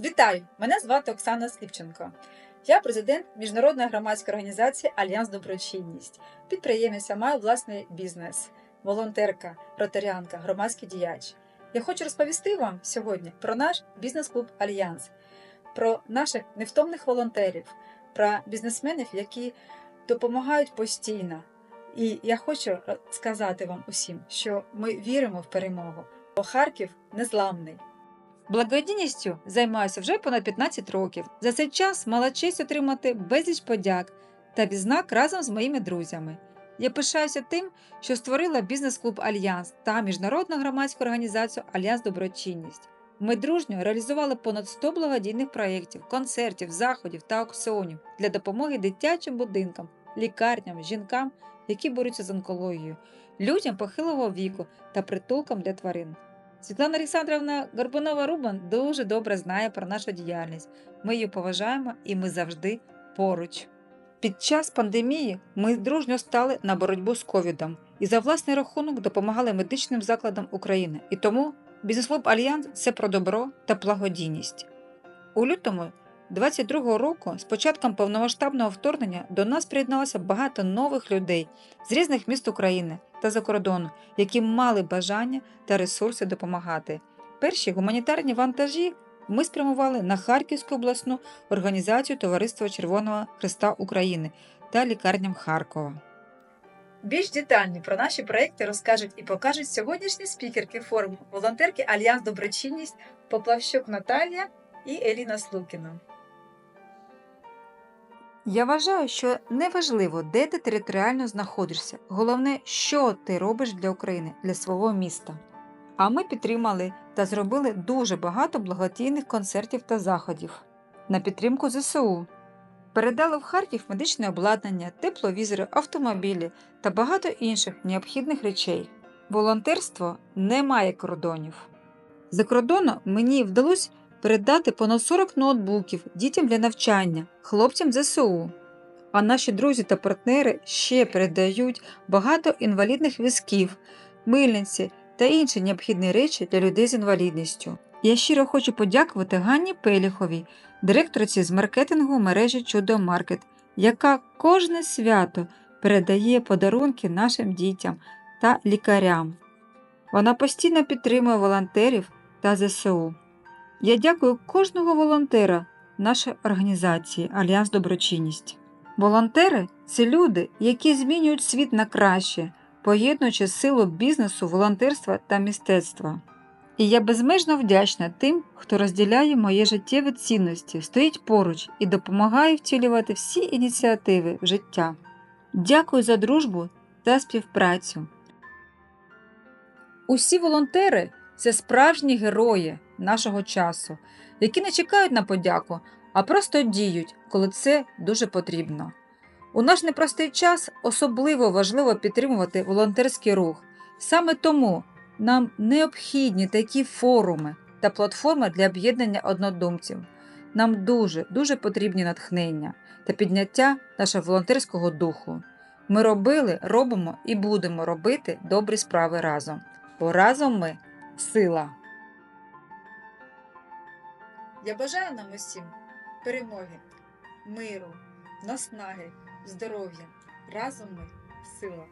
Вітаю! Мене звати Оксана Сліпченко. Я президент міжнародної громадської організації Альянс Доброчинність. Підприємиця, маю власний бізнес, волонтерка, ротаріанка, громадський діяч. Я хочу розповісти вам сьогодні про наш бізнес-клуб Альянс, про наших невтомних волонтерів, про бізнесменів, які допомагають постійно. І я хочу сказати вам усім, що ми віримо в перемогу, бо Харків незламний. Благодійністю займаюся вже понад 15 років. За цей час мала честь отримати безліч подяк та відзнак разом з моїми друзями. Я пишаюся тим, що створила бізнес-клуб Альянс та міжнародну громадську організацію Альянс Доброчинність. Ми дружньо реалізували понад 100 благодійних проєктів, концертів, заходів та аукціонів для допомоги дитячим будинкам, лікарням, жінкам, які борються з онкологією, людям похилого віку та притулкам для тварин. Світлана Олександровна Горбунова Рубан дуже добре знає про нашу діяльність. Ми її поважаємо і ми завжди поруч. Під час пандемії ми дружньо стали на боротьбу з ковідом і за власний рахунок допомагали медичним закладам України. І тому бізнес-клуб Альянс це про добро та благодійність. У лютому 22-го року, з початком повномасштабного вторгнення, до нас приєдналося багато нових людей з різних міст України та за кордону, які мали бажання та ресурси допомагати. Перші гуманітарні вантажі ми спрямували на Харківську обласну організацію Товариства Червоного Христа України та лікарням Харкова. Більш детально про наші проекти розкажуть і покажуть сьогоднішні спікерки форуму волонтерки Альянс Доброчинність Поплавщук Наталія і Еліна Слукіна. Я вважаю, що неважливо, де ти територіально знаходишся. Головне, що ти робиш для України, для свого міста. А ми підтримали та зробили дуже багато благодійних концертів та заходів на підтримку ЗСУ. Передали в Харків медичне обладнання, тепловізори, автомобілі та багато інших необхідних речей. Волонтерство не має кордонів. За кордону мені вдалося передати понад 40 ноутбуків дітям для навчання, хлопцям ЗСУ. А наші друзі та партнери ще передають багато інвалідних візків, мильниці та інші необхідні речі для людей з інвалідністю. Я щиро хочу подякувати Ганні Пеліховій, директорці з маркетингу мережі Чудо Маркет, яка кожне свято передає подарунки нашим дітям та лікарям. Вона постійно підтримує волонтерів та ЗСУ. Я дякую кожного волонтера нашої організації Альянс Доброчинність. Волонтери це люди, які змінюють світ на краще, поєднуючи силу бізнесу, волонтерства та мистецтва. І я безмежно вдячна тим, хто розділяє мої життєві цінності, стоїть поруч і допомагає втілювати всі ініціативи в життя. Дякую за дружбу та співпрацю. Усі волонтери це справжні герої нашого часу, які не чекають на подяку, а просто діють, коли це дуже потрібно. У наш непростий час особливо важливо підтримувати волонтерський рух. Саме тому нам необхідні такі форуми та платформи для об'єднання однодумців. Нам дуже дуже потрібні натхнення та підняття нашого волонтерського духу. Ми робили, робимо і будемо робити добрі справи разом, бо разом ми сила. Я бажаю нам усім перемоги, миру, наснаги, здоров'я. Разом ми сила.